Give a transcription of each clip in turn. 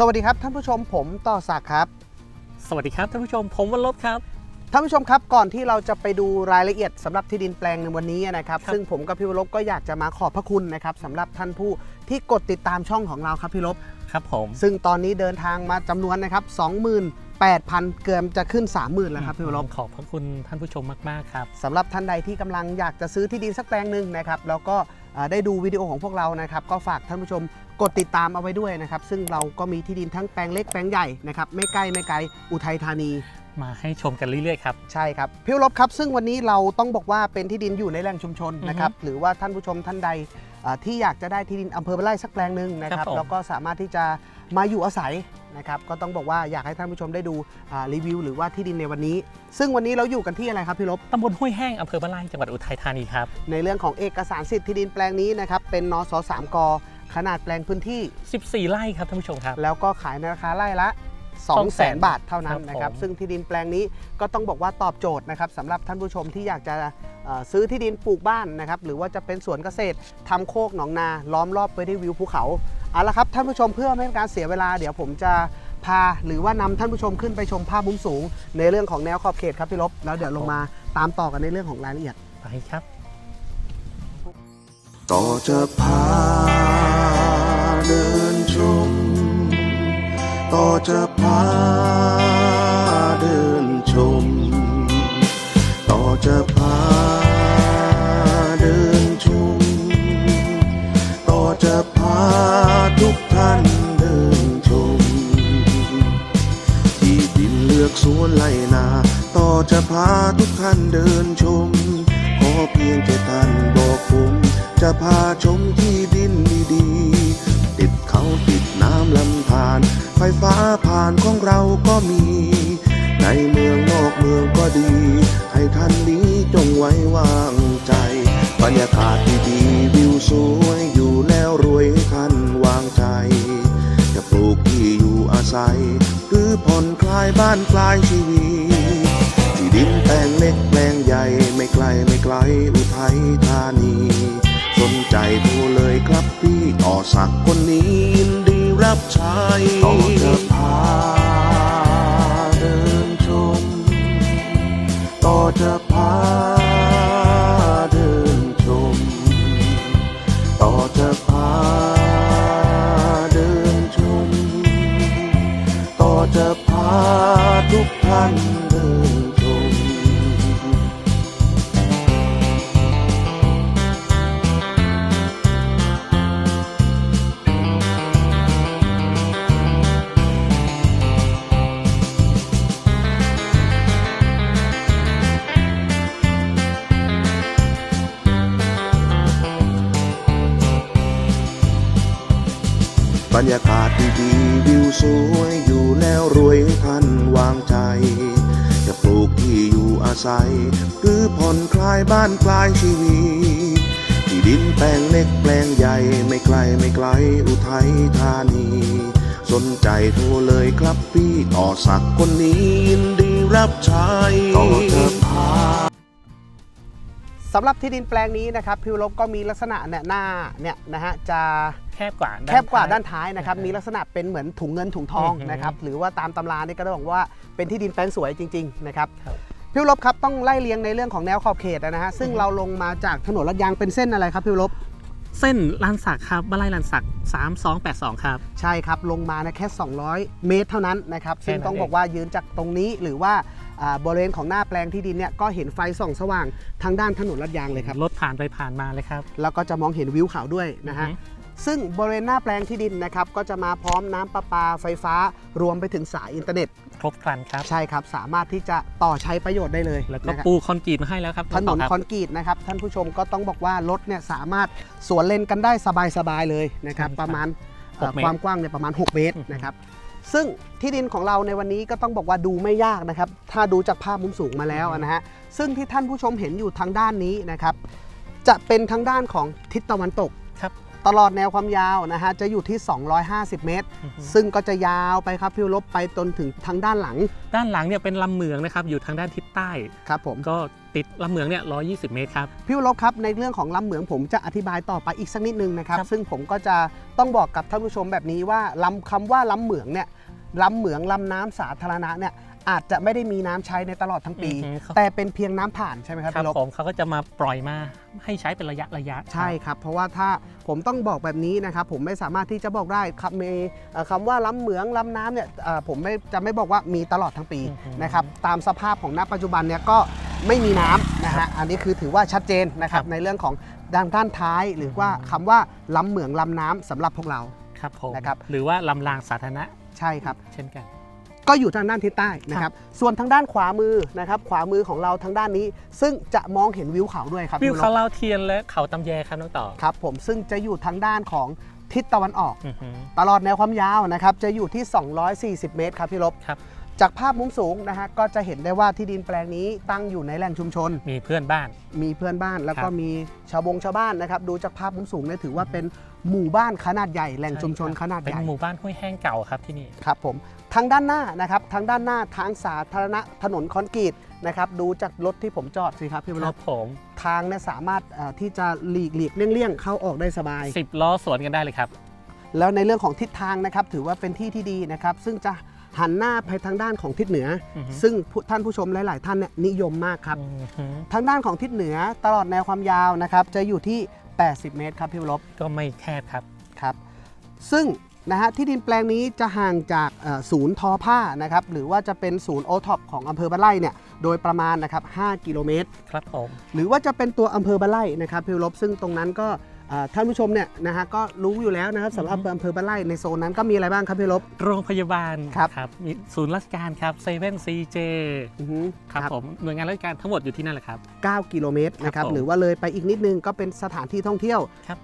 สวัสดีครับท่านผู้ชมผมต่อศักดิ์ครับ สวัสดีครับท่านผู้ชมผมวันลบครับ ท่านผู้ชมครับก่อนที่เราจะไปดูรายละเอียดสำหรับที่ดินแปลงในวันนี้นะครับ ครับ ซึ่งผมกับพี่วรบก็อยากจะมาขอบพระคุณนะครับสำหรับท่านผู้ที่กดติดตามช่องของเราครับพี่ลบ ครับผม ซึ่งตอนนี้เดินทางมาจำนวนนะครับ28,000 เกือบจะขึ้น 30,000 แล้วครับพี่วรบ ขอบพระคุณท่านผู้ชมมาก ๆ ครับ สำหรับท่านใดที่กำลังอยากจะซื้อที่ดินสักแปลงหนึ่งนะครับแล้วก็เอ่อ ได้ดูวิดีโอของพวกเรานะครับ ก็ฝากท่านผู้ชมกดติดตามเอาไว้ด้วยนะครับ ซึ่งเราก็มีที่ดินทั้งแปลงเล็กแปลงใหญ่นะครับ ไม่ใกล้ไม่ไกลอุทัยธานี มาให้ชมกันเรื่อยๆครับ ใช่ครับพี่วรบครับ ซึ่งวันนี้เราต้องบอกว่าเป็นที่ดินอยู่ในแหล่งชุมชนอือฮึนะครับ หรือว่าท่านผู้ชมท่านใดเอ่อที่อยากจะได้ที่ดินอำเภอบ้านไร่สักแปลงหนึ่งนะคครัรับบผมแล้วก็สามารถที่จะมาอยู่อาศัย นะครับก็ต้องบอกว่าอยากให้ท่านผู้ชมได้ดูอ่ารีวิว หรือว่าที่ดินในวันนี้ ซึ่งวันนี้เราอยู่กันที่อะไรครับพี่ลบ ตำบลห้วยแห้งอำเภอบ้านไร่จังหวัดอุทัยธานีครับ ในเรื่องของเอกสารสิทธิ์ที่ดินแปลงนี้นะครับเป็นนสสามกขนาดแปลงพื้นที่ 14 ไร่ครับท่านผู้ชมครับ แล้วก็ขายในราคาไร่ละ 2 0 0 0 0 0 บาทเท่านั้นครับนะครับผม ซึ่งที่ดินแปลงนี้ก็ต้องบอกว่าตอบโจทย์นะครับสำหรับท่านผู้ชมที่อยากจะเอ่อซื้อที่ดินปลูกบ้านนะครับหรือว่าจะเป็นสวนเกษตรทำโคกหนองนาล้อมรอบไปด้วยวิวภูเขา เอาละครับท่านผู้ชมเพื่อไม่ให้การเสียเวลาเดี๋ยวผมจะพาหรือว่านำท่านผู้ชมขึ้นไปชมภาพมุมสูง ในเรื่องของแนวขอบเขตครับพี่ลบแล้วเดี๋ยวลงมาตามต่อกันในเรื่องของรายละเอียดไปครับ ต่อจะพาเดินชม ต่อจะพา วนไล่นา ต่อจะพาทุกท่านเดินชม ขอเพียงแค่ท่านบอกผม จะพาชมที่ดินดีๆติดเขาติดน้ำลำธารไฟฟ้าผ่านของเราก็มี ในเมืองนอกเมืองก็ดี ให้ท่านนี้จงไว้วางใจ บรรยากาศดีๆวิวสวยอยู่แล้วรวยให้ท่านวางใจ จะปลูกที่อยู่อาศัย หรือผ่อนคลายบ้านกลายชีวิตที่ดินแปลงเล็กแปลงใหญ่ไม่ไกลไม่ไกลอุทัยธานี สนใจโทรเลยครับพี่ต่อสักคนนี้ยินดีรับใช้ต่อจะพาเดินชมต่อจะพา รรยากาศดีวิวสวยอยู่แล้วรวยท่านวางใจ จะปลูกที่อยู่อาศัย หรือผ่อนคลายบ้านคลายชีวิตที่ดินแปลงเล็กแปลงใหญ่ไม่ไกลไม่ไกลอุทัยธานี สนใจโทรเลยครับพี่ต่อสักคนนี้ยินดีรับใช้ต่อจะพา สำหรับที่ดินแปลงนี้นะครับพี่วรบก็มีลักษณะเนี่ยหน้าเนี่ยนะฮะจะแคบกว่าแคบกว่าท้ยด้านท้ายนะครับนะฮะมีลักษณะเป็นเหมือนถุงเงินถุงทองอือฮึนะครับหรือว่าตามตำรานี่ก็ต้องบอกว่าเป็นที่ดินแปลงสวยจริงๆนะครับครับพี่วรบครับต้องไล่เรียงในเรื่องของแนวขอบเขตนะฮะซึ่งอือฮึเราลงมาจากถนนลาดยางเป็นเส้นอะไรครับพี่วรบเส้นลานสักครับบ้านไร่ลานสัก3282 ครับ ใช่ครับ ลงมานะแค่ 200 เมตรเท่านั้นนะครับ ซึ่งแค่นั้นต้องบอกว่ายืนจากตรงนี้หรือว่าอ่า บริเวณของหน้าแปลงที่ดินเนี่ยก็เห็นไฟส่องสว่างทางด้านถนนลาดยางเลยครับรถผ่านไปผ่านมาเลยครับ แล้วก็จะมองเห็นวิวเขาด้วยนะฮะอือฮึซึ่งบริเวณหน้าแปลงที่ดินนะครับก็จะมาพร้อมน้ำประปาไฟฟ้ารวมไปถึงสายอินเทอร์เน็ต ครบครันครับ ใช่ครับ สามารถที่จะต่อใช้ประโยชน์ได้เลย แล้วก็นะครับปูคอนกรีตมาให้แล้วครับถนนรับคอนกรีตนะครับ ท่านผู้ชมก็ต้องบอกว่ารถเนี่ยสามารถสวนเลนกันได้สบายๆเลยนะครับใช่ครับประมาณหกเอ่อเมตรความกว้างเนี่ยประมาณ 6 เมตรอือฮึนะครับ ซึ่งที่ดินของเราในวันนี้ก็ต้องบอกว่าดูไม่ยากนะครับ ถ้าดูจากภาพมุมสูงมาแล้วนะฮะ ซึ่งที่ท่านผู้ชมเห็นอยู่ทางด้านนี้นะครับ จะเป็นทางด้านของทิศตะวันตก ตลอดแนวความยาวนะฮะจะอยู่ที่ 250 เมตรอือฮึซึ่งก็จะยาวไปครับพี่วรบไปจนถึงทางด้านหลัง ด้านหลังเนี่ยเป็นลำเหมืองนะครับอยู่ทางด้านทิศใต้ครับผมก็ติดลำเหมืองเนี่ย120 เมตรครับพี่วรบครับในเรื่องของลำเหมืองผมจะอธิบายต่อไปอีกสักนิดนึงนะครับครับซึ่งผมก็จะต้องบอกกับท่านผู้ชมแบบนี้ว่าลำคำว่าลำเหมืองเนี่ยลำเหมืองลำน้ำสาธารณะเนี่ยอาจจะไม่ได้มีน้ำใช้ในตลอดทั้งปี อือฮึเขาแต่เป็นเพียงน้ำผ่านใช่ไหมครับครับพี่ลบ ผมเขาก็จะมาปล่อยมาให้ใช้เป็นระยะระยะใช่ครับ เพราะว่าถ้าผมต้องบอกแบบนี้นะครับ ผมไม่สามารถที่จะบอกได้ครับมีเอ่อคำว่าล้ำเหมืองล้ำน้ำเนี่ยเอ่อผมไม่จะไม่บอกว่ามีตลอดทั้งปีอือฮึนะครับตามสภาพของณปัจจุบันเนี่ยก็ไม่มีน้ำนะฮะอันนี้คือถือว่าชัดเจนนะครับในเรื่องของด้านด้านท้าย หรือว่าคำว่าล้ำเหมืองล้ำน้ำสำหรับพวกเรา ครับผมนะครับ หรือว่าลำรางสาธารณะใช่ครับ เช่นกัน ก็อยู่ทางด้านทิศใต้นะครับ ส่วนทางด้านขวามือนะครับขวามือของเราทางด้านนี้ ซึ่งจะมองเห็นวิวเขาด้วยครับวิวพี่เขาลบเล่าเทียนและเขาตำแยครับน้องต่อครับ ผมซึ่งจะอยู่ทางด้านของทิศตะวันออกอือฮึตลอดแนวความยาวนะครับจะอยู่ที่ 240 เมตรครับพี่ลบครับ จากภาพมุมสูงนะฮะก็จะเห็นได้ว่าที่ดินแปลงนี้ตั้งอยู่ในแหล่งชุมชน มีเพื่อนบ้าน มีเพื่อนบ้านแล้วก็ครับมีชาวบงชาวบ้านนะครับดูจากภาพมุมสูงเนี่ยถือว่าเป็นหมู่บ้านขนาดใหญ่แหล่งชุมชนขนาดเป็ใหนญ่หมู่บ้านห้วยแห้งเก่าครับที่นี่ครับผมทางด้านหน้านะครับทางด้านหน้าทางสาธารณะถนนคอนกรีตนะครับดูจากรถที่ผมจอดสิครับพี่วครรับบผมทางเนี่ยสามารถเอ่อที่จะหลีกเลี่ยงเลี่ยงๆเข้าออกได้สบายสิบล้อสวนกันได้เลยครับแล้วในเรื่องของทิศทางนะครับถือว่าเป็นที่ที่ดีนะครับ ซึ่งจะ หันหน้าไปทางด้านของทิศเหนือออฮึ ซึ่งผู้ท่านผู้ชมหลาย ๆ ท่านเนี่ยนิยมมากครับ อือฮึทางด้านของทิศเหนือตลอดแนวความยาวนะครับจะอยู่ที่ 80 เมตรครับพี่วรบก็ไม่แคบครับ ครับ ซึ่งนะฮะที่ดินแปลงนี้จะห่างจากเอ่อศูนย์ทอผ้านะครับหรือว่าจะเป็นศูนย์โอท็อปของอำเภอบ้านไร่เนี่ย โดยประมาณนะครับ 5 กิโลเมตร ครับผมหรือว่าจะเป็นตัวอำเภอบ้านไร่นะครับพี่วรบซึ่งตรงนั้นก็เอ่อท่านผู้ชมเนี่ยนะฮะก็รู้อยู่แล้วนะครับสำหรับอำเภอบ้านไร่ในโซนนั้นก็มีอะไรบ้างครับพี่วรบโรงพยาบาลครับ มีศูนย์ราชการครับเซเว่นซีเจอือฮึ ครับผมหน่วยงานราชการทั้งหมดอยู่ที่นั่นแหละครับ 9 กิโลเมตรนะครับผมหรือว่าเลยไปอีกนิดนึงก็เป็นสถานที่ท่องเที่ยว ครับ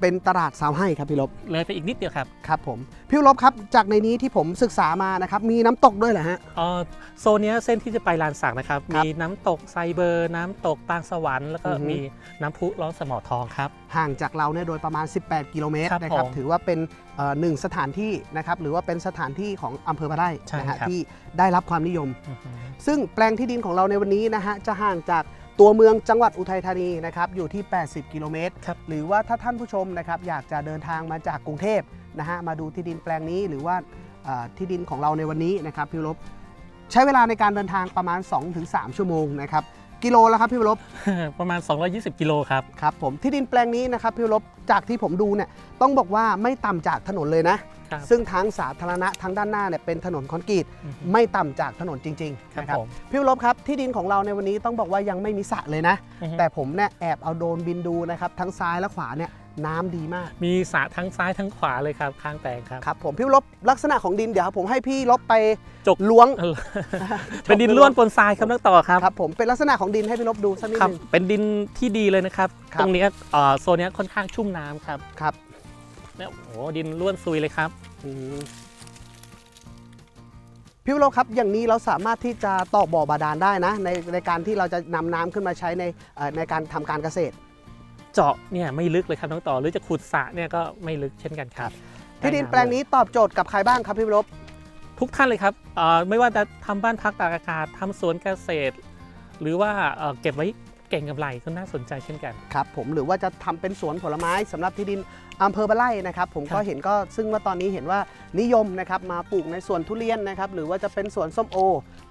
เป็นตลาดสาวให้ครับพี่ลบเลยไปอีกนิดเดียวครับครับผมพี่ลบครับจากในนี้ที่ผมศึกษามานะครับมีน้ำตกด้วยเหรอฮะเอ่อโซนเนี้ยเส้นที่จะไปลานสักนะครับครับมีน้ำตกไซเบอร์ น้ำตกปางสวรรค์แล้วก็อือฮึมีน้ำพุร้อนสมอทองครับห่างจากเราเนี่ยโดยประมาณ 18 กิโลเมตรครับนะครับผมถือว่าเป็นเอ่อหนึ่งสถานที่นะครับหรือว่าเป็นสถานที่ของอำเภอบ้านไร่ใช่นะฮะครับที่ได้รับความนิยมอือฮึซึ่งแปลงที่ดินของเราในวันนี้นะฮะจะห่างจาก ตัวเมืองจังหวัดอุทัยธานีนะครับอยู่ที่ 80 กิโลเมตรครับหรือว่าถ้าท่านผู้ชมนะครับอยากจะเดินทางมาจากกรุงเทพนะฮะมาดูที่ดินแปลงนี้หรือว่าเอ่อที่ดินของเราในวันนี้นะครับพี่วรบใช้เวลาในการเดินทางประมาณ 2-3 ชั่วโมงนะครับ กิโลแล้วครับพี่วรบ ประมาณ 220 กิโลครับ ครับผมที่ดินแปลงนี้นะครับพี่วรบจากที่ผมดูเนี่ยต้องบอกว่าไม่ต่ำจากถนนเลยนะ ครับ ซึ่งทางสาธารณะทางด้านหน้าเนี่ยเป็นถนนคอนกรีตอือฮึ ไม่ต่ำจากถนนจริงคๆรับนะครับผม พี่วรบครับที่ดินของเราในวันนี้ต้องบอกว่ายังไม่มีสระเลยนะ อือฮึ แต่ผมเนี่ยแอบเอาโดรนบินดูนะครับทั้งซ้ายและขวาเนี่ย น้ำดีมาก มีสระทั้งซ้ายทั้งขวาเลยครับข้างแปลงครับครับ ผมพี่ลบลักษณะของดินเดี๋ยวผมให้พี่ลบไปจกล้วงเออเป็นดินล้วนปนทรายครับนักต่อครับครับ ผมเป็นลักษณะของดินให้พี่ลบดูสักนิดครับหนึงเป็นดินที่ดีเลยนะครับครับตรงเนี้ยเอ่อโซนเนี้ยค่อนข้างชุ่มน้ำครับครับเนี่ยโอ้โหดินล้วนซุยเลยครับอืมพี่ลบครับอย่างนี้เราสามารถที่จะต่อบ่อบาดาลได้นะ ในในการที่เราจะนำน้ำขึ้นมาใช้ในเอ่อในการทำการเกษตร เจาะเนี่ยไม่ลึกเลยครับน้องต่อหรือจะขุดสระเนี่ยก็ไม่ลึกเช่นกันครับที่ดินแปลงนี้ตอบโจทย์กับใครบ้างครับพี่ลบทุกท่านเลยครับเอ่อไม่ว่าจะทำบ้านพักตากอากาศทำสวนเกษตร หรือว่าเอ่อเก็บไว้เก่งกับไหลก็น่าสนใจเช่นกันครับผมหรือว่าจะทำเป็นสวนผลไม้สำหรับที่ดินอำเภอบ้านไร่นะครับ ผมครับก็เห็นก็ซึ่งว่าตอนนี้เห็นว่านิยมนะครับมาปลูกในสวนทุเรียนนะครับหรือว่าจะเป็นสวนส้มโอ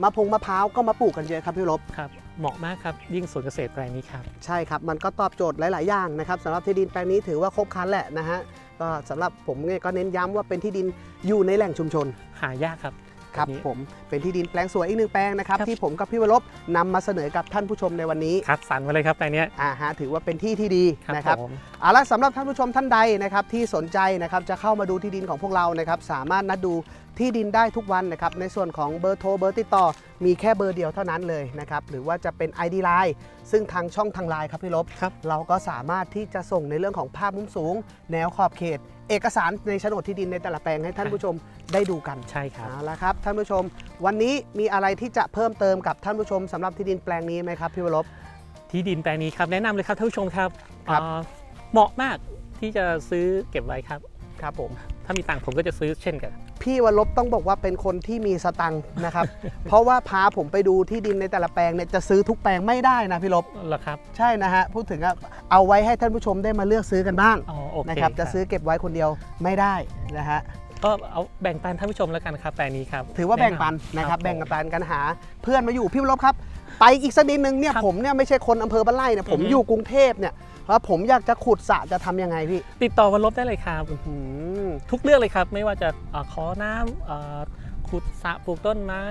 มะพงมะพร้าวก็มาปลูกกันเยอะครับพี่ลบครับ เหมาะมากครับ ยิ่งสวนเกษตรแปลงนี้ครับ ใช่ครับ มันก็ตอบโจทย์หลาย ๆ อย่างนะครับสำหรับที่ดินแปลงนี้ถือว่าครบครันแหละนะฮะก็สำหรับผมเนี่ยก็เน้นย้ำว่าเป็นที่ดินอยู่ในแหล่งชุมชน หายากครับ ครับแบบนี้ผมเป็นที่ดินแปลงสวยอีกหนึ่งแปลงนะครับ ครับ ที่ผมกับพี่วรบนำมาเสนอกับท่านผู้ชมในวันนี้คัดสรรมาเลยครับแปลงเนี้ยอ่าฮะถือว่าเป็นที่ที่ดีครับนะครับ ผม เอาละสำหรับท่านผู้ชมท่านใดนะครับที่สนใจนะครับจะเข้ามาดูที่ดินของพวกเรานะครับสามารถนัดดู ที่ดินได้ทุกวันนะครับในส่วนของเบอร์โทรเบอร์ติดต่อ มีแค่เบอร์เดียวเท่านั้นเลยนะครับหรือว่าจะเป็น ID Line ซึ่งทางช่องทางไลน์ครับพี่ลบครับเราก็สามารถที่จะส่งในเรื่องของภาพมุมสูง แนวขอบเขต เอกสารในโฉนดที่ดินในแต่ละแปลงให้ท่านผู้ชมได้ดูกันใช่ครับเอาละครับท่านผู้ชม วันนี้มีอะไรที่จะเพิ่มเติมกับท่านผู้ชมสำหรับที่ดินแปลงนี้ไหมครับพี่วรบ ที่ดินแปลงนี้ครับแนะนำเลยครับท่านผู้ชมครับครับ เอ่อเหมาะมากที่จะซื้อเก็บไว้ครับ ครับผม ถ้ามีตังค์ผมก็จะซื้อเช่นกัน พี่วันลบต้องบอกว่าเป็นคนที่มีสตังค์นะครับ เพราะว่าพาผมไปดูที่ดินในแต่ละแปลงเนี่ยจะซื้อทุกแปลงไม่ได้นะพี่ลบเหรอครับ ใช่นะฮะพูดถึงอะเอาไว้ให้ท่านผู้ชมได้มาเลือกซื้อกันบ้างอ๋อโอเคนะครับจะซื้อเก็บไว้คนเดียวไม่ได้นะฮะ ก็เอาแบ่งปันท่านผู้ชมแล้วกันครับแปลงนี้ครับถือว่าแบ่งปันแนะครับผมแบ่งปันกันหาเพื่อนมาอยู่พี่วันลบครับ ไปอีกสักนิดนึงเนี่ยครับผมเนี่ยไม่ใช่คนอำเภอบ้านไร่เนี่ยผมอือฮึอยู่กรุงเทพเนี่ยแล้วผมอยากจะขุดสระจะทำยังไงพี่ ติดต่อวันลบได้เลยครับอืมทุกเรื่องเลยครับ ไม่ว่าจะเอ่อขอน้ำเอ่อขุดสระปลูกต้นไม้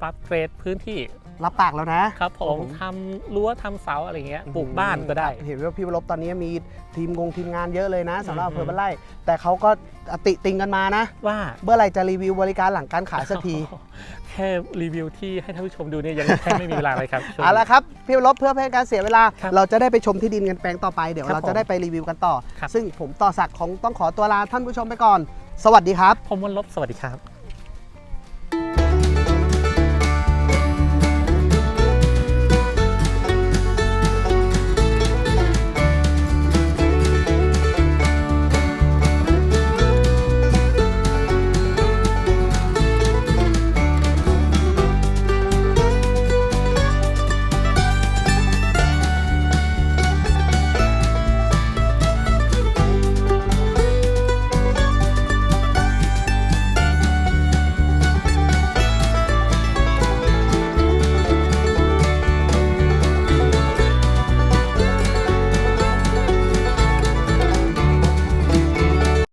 ปรับเกรดพื้นที่ รับปากแล้วนะ ครับผมผม ทำรั้วทำเสาอะไรเงี้ยปลูกบ้านก็ได้ เห็นว่าพี่วรบตอนนี้มีทีมงงทีมงานเยอะเลยนะสำหรับอือฮึอำเภอบ้านไร่แต่เขาก็ติติงกันมานะ ว่าเมื่อไหร่จะรีวิวบริการหลังการขายสักที แค่รีวิวที่ให้ท่านผู้ชมดูเนี่ยยังแทบไม่มีเวลาเลยครับช่วงเอาละครับพี่วรบเพื่อไม่ให้การเสียเวลา ครับเราจะได้ไปชมที่ดินกันแปลงต่อไปเดี๋ยวครับเราจะได้ไปรีวิวกันต่อ ครับ ซึ่งผมต่อศักดิ์ของต้องขอตัวลาท่านผู้ชมไปก่อน สวัสดีครับ ผมวันลบสวัสดีครับ